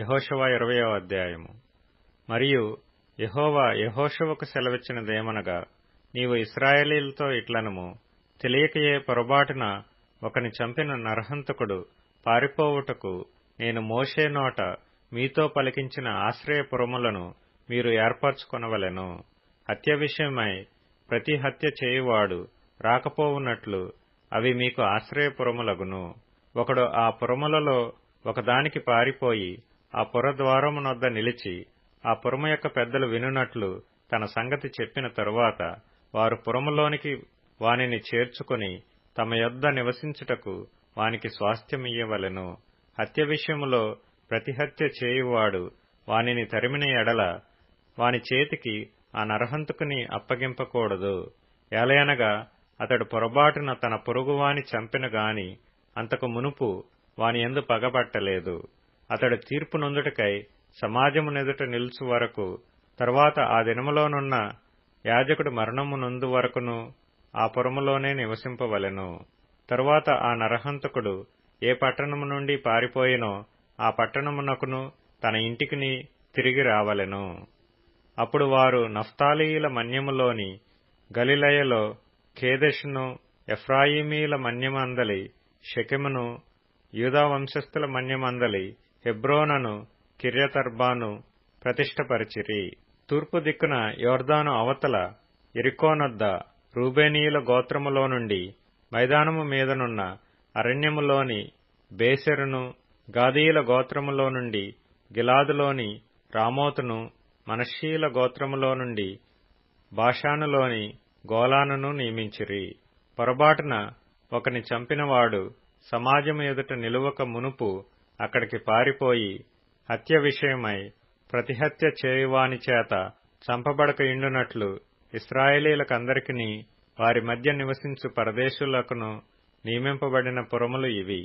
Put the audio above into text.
యహోషవ ఇరవయో అధ్యాయము. మరియు యహోవా యహోషవకు సెలవిచ్చినదేమనగా నీవు ఇస్రాయేలీలతో ఇట్లనము తెలియకయే పొరబాటున ఒకని చంపిన నరహంతకుడు పారిపోవుటకు నేను మోషే నోట మీతో పలికించిన ఆశ్రయపురములను మీరు ఏర్పరచుకొనవలెను. హత్య విషయమై ప్రతి హత్య చేయువాడు రాకపోవునట్లు అవి మీకు ఆశ్రయపురములగును ఒకడు ఆ పురములలో ఒకదానికి పారిపోయి ఆ పురద్వారమునొద్ద నిలిచి ఆ పురము యొక్క పెద్దలు వినునట్లు తన సంగతి చెప్పిన తరువాత వారు పురములోనికి వానిని చేర్చుకుని తమ యొద్ద నివసించుటకు వానికి స్వాస్థ్యమియ్యవలెను హత్య విషయములో ప్రతిహత్య చేయువాడు వానిని తరిమిన ఎడల వాని చేతికి ఆ నరహంతుకుని అప్పగింపకూడదు. ఏలయనగా అతడు పొరబాటున తన పొరుగువాని చంపిన గాని అంతకు మునుపు వాని ఎందు పగబట్టలేదు. అతడు తీర్పు నొందుటకై సమాజమునెదుట నిలుచు వరకు తర్వాత ఆ దినములోనున్న యాజకుడు మరణము నొందు వరకును ఆ పురములోనే నివసింపవలెను. తరువాత ఆ నరహంతకుడు ఏ పట్టణము నుండి పారిపోయినో ఆ పట్టణమునకును తన ఇంటికిని తిరిగి రావలెను. అప్పుడు వారు నఫ్తాలీయుల మన్యములోని గలిలయలో ఖేదెషును ఎఫ్రాయిమీల మన్యమందలి షెకెమును యూదా వంశస్థుల మన్యమందలి హెబ్రోనను కిర్యతర్బాను ప్రతిష్టపరిచిరి. తూర్పు దిక్కున యోర్దాను అవతల ఎరికోనొద్ద రూబేనీయుల గోత్రములో నుండి మైదానము మీదనున్న అరణ్యములోని బేసెరును గాదీయుల గోత్రములో నుండి గిలాదులోని రామోతును మనషీల గోత్రములో నుండి బాషానులోని గోలానును నియమించిరి. పొరబాటున ఒకని చంపినవాడు సమాజము ఎదుట నిలువక మునుపు అక్కడికి పారిపోయి హత్య విషయమై ప్రతిహత్య చేయువాని చేత చంపబడక ఇండునట్లు ఇస్రాయేలీలకందరికీ వారి మధ్య నివసించు పరదేశులకును నియమింపబడిన పురములు ఇవి.